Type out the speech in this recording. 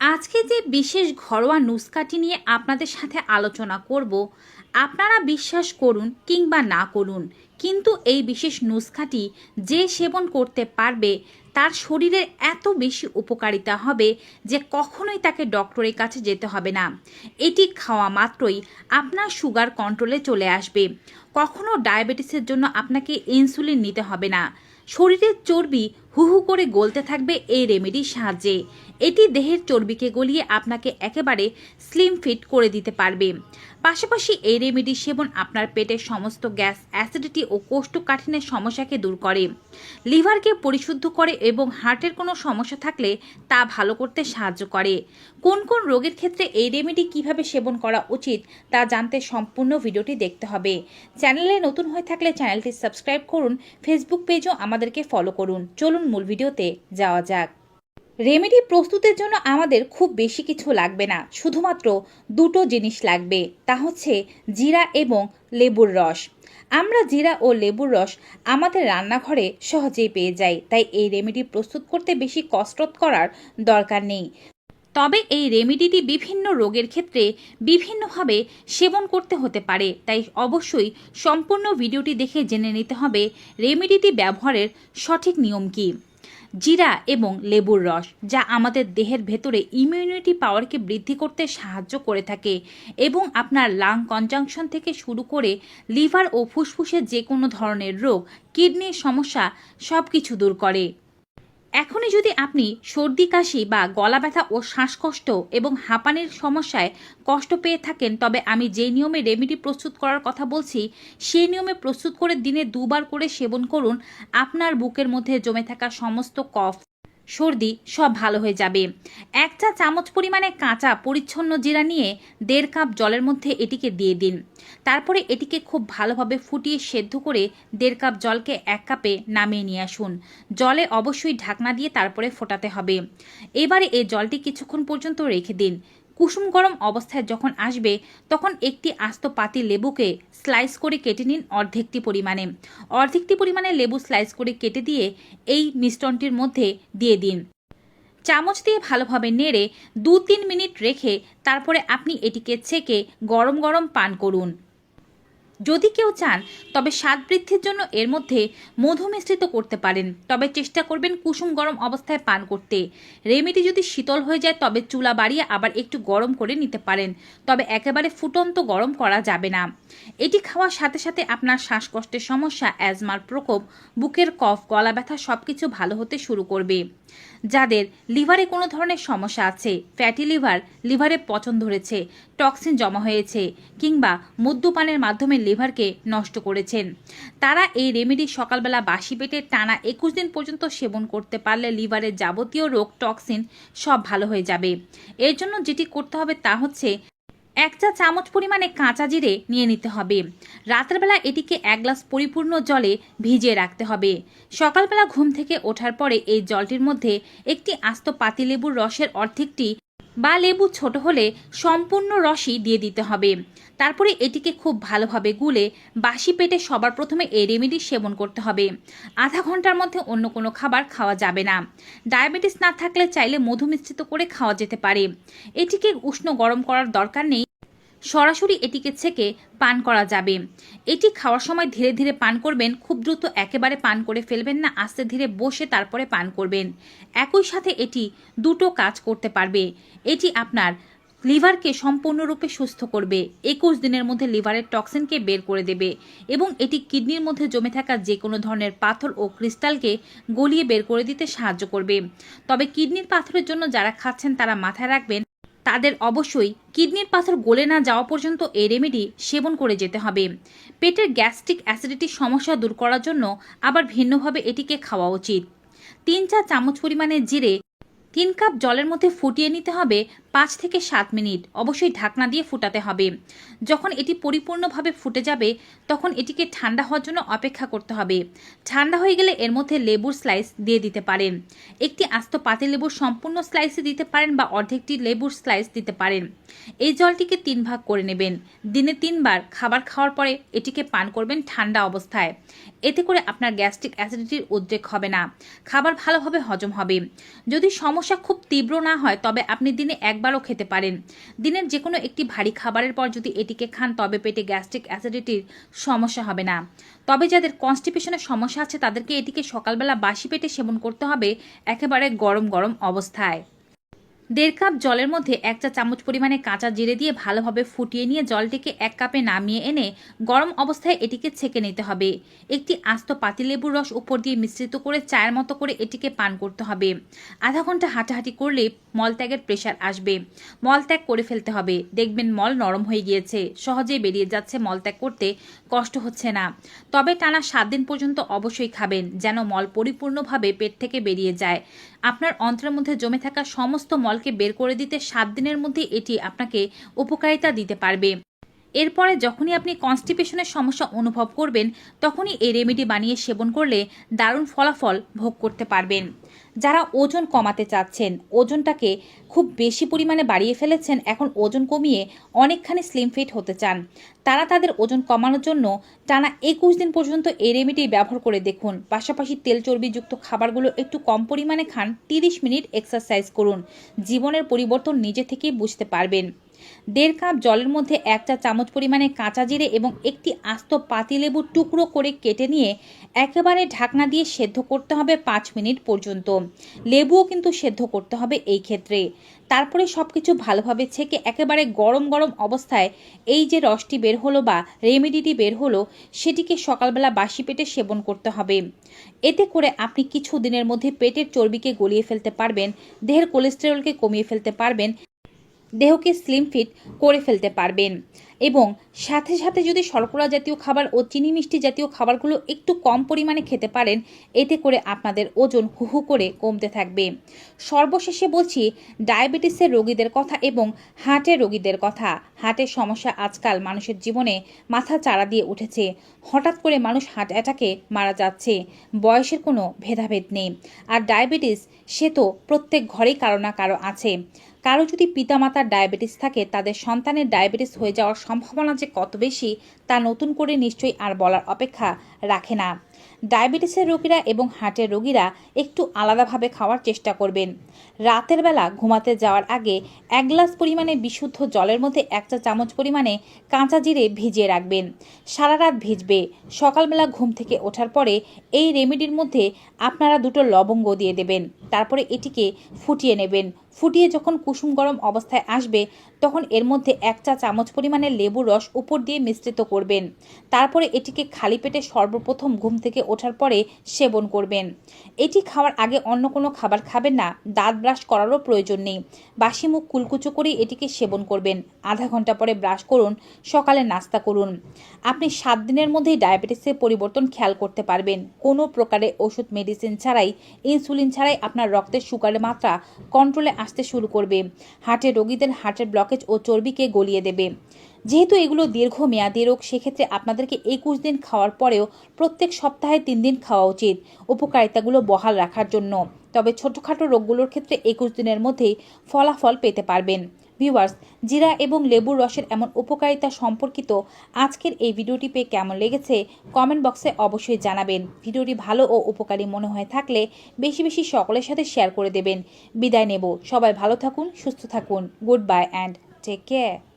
আজকে যে বিশেষ ঘরোয়া নুস্কাটি নিয়ে আপনাদের সাথে আলোচনা করব, আপনারা বিশ্বাস করুন কিংবা না করুন, কিন্তু এই বিশেষ নুস্কাটি যে সেবন করতে পারবে, তার শরীরের এত বেশি উপকারিতা হবে যে কখনোই তাকে ডক্টরের কাছে যেতে হবে না। এটি খাওয়া মাত্রই আপনার সুগার কন্ট্রোলে চলে আসবে। কখনো ডায়াবেটিসের জন্য আপনাকে ইনসুলিন নিতে হবে না। শরীরের চর্বি হু হু করে গলতে থাকবে এই রেমেডির সাহায্যে। এটি দেহের চর্বিকে গলিয়ে আপনাকে একেবারে স্লিম ফিট করে দিতে পারবে। পাশাপাশি এই রেমেডি সেবন আপনার পেটের সমস্ত গ্যাস অ্যাসিডিটি ও কোষ্ঠকাঠিন্যের সমস্যাকে দূর করে। লিভারকে পরিশুদ্ধ করে এবং হার্টের কোনো সমস্যা থাকলে তা ভালো করতে সাহায্য করে। কোন কোন রোগের ক্ষেত্রে এই রেমেডি কীভাবে সেবন করা উচিত তা জানতে সম্পূর্ণ ভিডিওটি দেখতে হবে। চ্যানেলে নতুন হয়ে থাকলে চ্যানেলটি সাবস্ক্রাইব করুন ফেসবুক পেজও আমাদেরকে ফলো করুন। চলুন মূল ভিডিওতে যাওয়া যাক। রেমেডি প্রস্তুতের জন্য আমাদের খুব বেশি কিছু লাগবে না। শুধুমাত্র দুটো জিনিস লাগবে। তা হচ্ছে জিরা এবং লেবুর রস। আমরা জিরা ও লেবুর রস আমাদের রান্নাঘরে সহজেই পেয়ে যাই। তাই এই রেমেডি প্রস্তুত করতে বেশি কসরত করার দরকার নেই। তবে এই রেমেডিটি বিভিন্ন রোগের ক্ষেত্রে বিভিন্নভাবে সেবন করতে হতে পারে। তাই অবশ্যই সম্পূর্ণ ভিডিওটি দেখে জেনে নিতে হবে রেমেডিটি ব্যবহারের সঠিক নিয়ম কী। জিরা এবং লেবুর রস, যা আমাদের দেহের ভেতরে ইমিউনিটি পাওয়ারকে বৃদ্ধি করতে সাহায্য করে থাকে এবং আপনার লাং কনজাংশন থেকে শুরু করে লিভার ও ফুসফুসের যে কোনো ধরনের রোগ কিডনির সমস্যা সব কিছু দূর করে। এখনই যদি আপনি সর্দি, কাশি বা গলা ব্যথা ও শ্বাসকষ্ট এবং হাঁপানির সমস্যায় কষ্ট পেয়ে থাকেন, তবে আমি যে নিয়মে রেমেডি প্রস্তুত করার কথা বলছি, সেই নিয়মে প্রস্তুত করে দিনে দুবার করে সেবন করুন। আপনার বুকের মধ্যে জমে থাকা সমস্ত কফ সর্দি সব ভালো হয়ে যাবে। এক চা চামচ পরিমাণে কাঁচা, পরিচ্ছন্ন জিরা নিয়ে দেড় কাপ জলের মধ্যে এটিকে দিয়ে দিন। তারপরে এটিকে খুব ভালোভাবে ফুটিয়ে সেদ্ধ করে দেড় কাপ জলকে এক কাপে নামিয়ে নিয়ে আসুন। জলে অবশ্যই ঢাকনা দিয়ে তারপরে ফোটাতে হবে। এবারে এই জলটি কিছুক্ষণ পর্যন্ত রেখে দিন। কুসুম গরম অবস্থায় যখন আসবে, তখন একটি আস্ত পাতি লেবুকে স্লাইস করে কেটে নিন অর্ধেকটি পরিমাণে। অর্ধেকটি পরিমাণে লেবু স্লাইস করে কেটে দিয়ে এই মিশ্রণটির মধ্যে দিয়ে দিন। চামচ দিয়ে ভালোভাবে নেড়ে দু তিন মিনিট রেখে তারপরে আপনি এটিকে ছেঁকে গরম গরম পান করুন। যদি কেউ চান, তবে স্বাদ বৃদ্ধির জন্য এর মধ্যে মধু মিশ্রিত করতে পারেন। তবে চেষ্টা করবেন কুসুম গরম অবস্থায় পান করতে। রেমেডি যদি শীতল হয়ে যায়, তবে চুলা বাড়িয়ে আবার একটু গরম করে নিতে পারেন। তবে একেবারে ফুটন্ত গরম করা যাবে না। এটি খাওয়ার সাথে সাথে আপনার শ্বাসকষ্টের সমস্যা, অ্যাজমার প্রকোপ, বুকের কফ, গলা ব্যথা সব কিছু ভালো হতে শুরু করবে। যাদের লিভারে কোনো ধরনের সমস্যা আছে, ফ্যাটি লিভার লিভারে পচন ধরেছে, টক্সিন জমা হয়েছে কিংবা মদ্যপানের মাধ্যমে লিভারকে নষ্ট করেছেন। তারা এই রেমেডি সকালবেলা বাসি পেটে টানা একুশ দিন পর্যন্ত সেবন করতে পারলে লিভারের যাবতীয় রোগ টক্সিন সব ভালো হয়ে যাবে। এর জন্য যেটি করতে হবে তা হচ্ছে এক চা চামচ পরিমাণে কাঁচা জিরে নিয়ে নিতে হবে। রাতের বেলা এটিকে এক গ্লাস পরিপূর্ণ জলে ভিজিয়ে রাখতে হবে। সকালবেলা ঘুম থেকে ওঠার পরে এই জলটির মধ্যে একটি আস্ত পাতিলেবুর রসের অর্ধেকটি বা লেবু ছোট হলে সম্পূর্ণ রসই দিয়ে দিতে হবে। তারপরে এটিকে খুব ভালোভাবে গুলে বাসি পেটে সবার প্রথমে এই রেমেডি সেবন করতে হবে। আধা ঘণ্টার মধ্যে অন্য কোনো খাবার খাওয়া যাবে না। ডায়াবেটিস না থাকলে চাইলে মধু মিশ্রিত করে খাওয়া যেতে পারে। এটিকে উষ্ণ গরম করার দরকার নেই। সরাসরি এটিকে ছেঁকে পান করা যাবে। এটি খাওয়ার সময় ধীরে ধীরে পান করবেন, খুব দ্রুত একেবারে পান করে ফেলবেন না, আস্তে ধীরে বসে তারপরে পান করবেন। একই সাথে এটি দুটো কাজ করতে পারবে। এটি আপনার লিভারকে সম্পূর্ণরূপে সুস্থ করবে, একুশ দিনের মধ্যে লিভারের টক্সিনকে বের করে দেবে এবং এটি কিডনির মধ্যে জমে থাকা যে কোনো ধরনের পাথর ও ক্রিস্টালকে গলিয়ে বের করে দিতে সাহায্য করবে। তবে কিডনির পাথরের জন্য যারা খাচ্ছেন তারা মাথায় রাখবেন তাদের অবশ্যই কিডনির পাথর গলে না যাওয়া পর্যন্ত এই রেমেডি সেবন করে যেতে হবে। পেটের গ্যাস্ট্রিক অ্যাসিডিটির সমস্যা দূর করার জন্য আবার ভিন্নভাবে এটিকে খাওয়া উচিত। তিন চা চামচ পরিমাণে জিরে, তিন কাপ জলের মধ্যে ফুটিয়ে নিতে হবে পাঁচ থেকে সাত মিনিট অবশ্যই ঢাকনা দিয়ে ফুটাতে হবে। যখন এটি পরিপূর্ণভাবে ফুটে যাবে, তখন এটিকে ঠান্ডা হওয়ার জন্য অপেক্ষা করতে হবে। ঠান্ডা হয়ে গেলে এর মধ্যে লেবুর স্লাইস দিয়ে দিতে পারেন। একটি আস্ত পাতি লেবুর সম্পূর্ণ স্লাইসে দিতে পারেন বা অর্ধেকটি লেবুর স্লাইস দিতে পারেন। এই জলটিকে তিন ভাগ করে নেবেন। দিনে তিনবার খাবার খাওয়ার পরে এটিকে পান করবেন ঠান্ডা অবস্থায়। এতে করে আপনার গ্যাস্ট্রিক অ্যাসিডিটির উদ্রেক হবে না। খাবার ভালোভাবে হজম হবে। যদি সমস্যা খুব তীব্র না হয়, তবে আপনি দিনে একবারও খেতে পারেন। দিনের যে কোনো একটি ভারী খাবারের পর যদি এটিকে খান, তবে পেটে গ্যাস্ট্রিক অ্যাসিডিটির সমস্যা হবে না। তবে যাদের কনস্টিপেশনের সমস্যা আছে, তাদেরকে এটিকে সকালবেলা বাসি পেটে সেবন করতে হবে একেবারে গরম গরম অবস্থায়। দেড় কাপ জলের মধ্যে এক চা চামচ পরিমাণে কাঁচা জিরে দিয়ে ভালোভাবে ফুটিয়ে নিয়ে জলটিকে এক কাপে নামিয়ে এনে গরম অবস্থায় এটিকে ছেঁকে নিতে হবে। একটি আস্ত পাতিলেবুর রস উপর দিয়ে মিশ্রিত করে চায়ের মতো করে এটিকে পান করতে হবে। আধা ঘণ্টা হাঁটাহাঁটি করলে মলত্যাগের প্রেশার আসবে। মলত্যাগ করে ফেলতে হবে। দেখবেন মল নরম হয়ে গিয়েছে। সহজেই বেরিয়ে যাচ্ছে মলত্যাগ করতে কষ্ট হচ্ছে না। তবে টানা সাত দিন পর্যন্ত অবশ্যই খাবেন, যেন মল পরিপূর্ণভাবে পেট থেকে বেরিয়ে যায়। আপনার অন্ত্রের মধ্যে জমে থাকা সমস্ত মলকে বের করে দিতে সাত দিনের মধ্যে এটি আপনাকে উপকারিতা দিতে পারবে। এরপরে যখনই আপনি কনস্টিপেশনের সমস্যা অনুভব করবেন, তখনই এই রেমেডি বানিয়ে সেবন করলে দারুণ ফলাফল ভোগ করতে পারবেন। যারা ওজন কমাতে চাচ্ছেন, ওজনটাকে খুব বেশি পরিমাণে বাড়িয়ে ফেলেছেন, এখন ওজন কমিয়ে অনেকখানি স্লিম ফিট হতে চান। তারা তাদের ওজন কমানোর জন্য টানা একুশ দিন পর্যন্ত এই রেমেডি ব্যবহার করে দেখুন। পাশাপাশি তেল চর্বিযুক্ত খাবারগুলো একটু কম পরিমাণে খান, তিরিশ মিনিট এক্সারসাইজ করুন। জীবনের পরিবর্তন নিজে থেকেই বুঝতে পারবেন। দেড় কাপ জলের মধ্যে এক চা চামচ পরিমাণে কাঁচা জিরে এবং একটি আস্ত পাতিলেবুর টুকরো করে কেটে নিয়ে একেবারে ঢাকনা দিয়ে সেদ্ধ করতে হবে পাঁচ মিনিট পর্যন্ত। লেবুও কিন্তু সেদ্ধ করতে হবে এই ক্ষেত্রে। তারপরে সব কিছু ভালোভাবে ছেঁকে একেবারে গরম গরম অবস্থায় এই যে রসটি বের হলো বা রেমেডিটি বের হলো, সেটিকে সকালবেলা বাসি পেটে সেবন করতে হবে। এতে করে আপনি কিছু দিনের মধ্যে পেটের চর্বিকে গলিয়ে ফেলতে পারবেন, দেহের কোলেস্টেরলকে কমিয়ে ফেলতে পারবেন দেহকে স্লিম ফিট করে ফেলতে পারবেন। এবং সাথে সাথে যদি শর্করা জাতীয় খাবার ও চিনি মিষ্টি জাতীয় খাবারগুলো একটু কম পরিমাণে খেতে পারেন, এতে করে আপনাদের ওজন হুহু করে কমতে থাকবে। সর্বশেষে বলছি, ডায়াবেটিসের রোগীদের কথা এবং হার্টের রোগীদের কথা। হার্টের সমস্যা আজকাল মানুষের জীবনে মাথা চাড়া দিয়ে উঠেছে। হঠাৎ করে মানুষ হার্ট অ্যাটাকে মারা যাচ্ছে। বয়সের কোনো ভেদাভেদ নেই। আর ডায়াবেটিস, সে তো প্রত্যেক ঘরেই কারও না কারও আছে। কারও যদি পিতামাতার ডায়াবেটিস থাকে, তাদের সন্তানের ডায়াবেটিস হয়ে যাওয়ার সম্ভাবনা যে কত বেশি, তা নতুন করে নিশ্চয়ই আর বলার অপেক্ষা রাখে না। ডায়াবেটিসের রোগীরা এবং হার্টের রোগীরা একটু আলাদাভাবে খাওয়ার চেষ্টা করবেন। রাতের বেলা ঘুমাতে যাওয়ার আগে এক গ্লাস পরিমাণে বিশুদ্ধ জলের মধ্যে এক চা চামচ পরিমাণে কাঁচা জিরে ভিজিয়ে রাখবেন। সারা রাত ভিজবে। সকালবেলা ঘুম থেকে ওঠার পরে এই রেমেডির মধ্যে আপনারা দুটো লবঙ্গ দিয়ে দেবেন। তারপরে এটিকে ফুটিয়ে নেবেন। ফুটিয়ে যখন কুসুম গরম অবস্থায় আসবে, তখন এর মধ্যে এক চা চামচ পরিমাণে লেবুর রস উপর দিয়ে মিশ্রিত করবেন। তারপরে এটিকে খালি পেটে সর্বপ্রথম ঘুম থেকে ওঠার পরে সেবন করবেন। এটি খাওয়ার আগে অন্য কোনো খাবার খাবেন না, দাঁত ব্রাশ করারও প্রয়োজন নেই। বাসি মুখ কুলকুচো করেই এটিকে সেবন করবেন। আধা ঘণ্টা পরে ব্রাশ করুন, সকালে নাস্তা করুন। আপনি সাত দিনের মধ্যেই ডায়াবেটিসের পরিবর্তন খেয়াল করতে পারবেন। কোনো প্রকারে ওষুধ, মেডিসিন ছাড়াই, ইনসুলিন ছাড়াই আপনার রক্তের সুগারের মাত্রা কন্ট্রোলে আসতে শুরু করবে। হার্টের রোগীদের হার্টের ব্লকেজ ও চর্বিকে গলিয়ে দেবে। যেহেতু এগুলো দীর্ঘমেয়াদী রোগ, সেক্ষেত্রে আপনাদেরকে একুশ দিন খাওয়ার পরেও প্রত্যেক সপ্তাহে তিন দিন খাওয়া উচিত উপকারিতাগুলো বহাল রাখার জন্য। তবে ছোটোখাটো রোগগুলোর ক্ষেত্রে একুশ দিনের মধ্যেই ফলাফল পেতে পারবেন। ভিউয়ার্স জিরা এবং লেবুর রসের এমন উপকারিতা সম্পর্কিত আজকের এই ভিডিওটি পেয়ে কেমন লেগেছে কমেন্ট বক্সে অবশ্যই জানাবেন। ভিডিওটি ভালো ও উপকারী মনে হয়ে থাকলে বেশি বেশি সকলের সাথে শেয়ার করে দেবেন। বিদায় নেব। সবাই ভালো থাকুন, সুস্থ থাকুন। Good bye and take care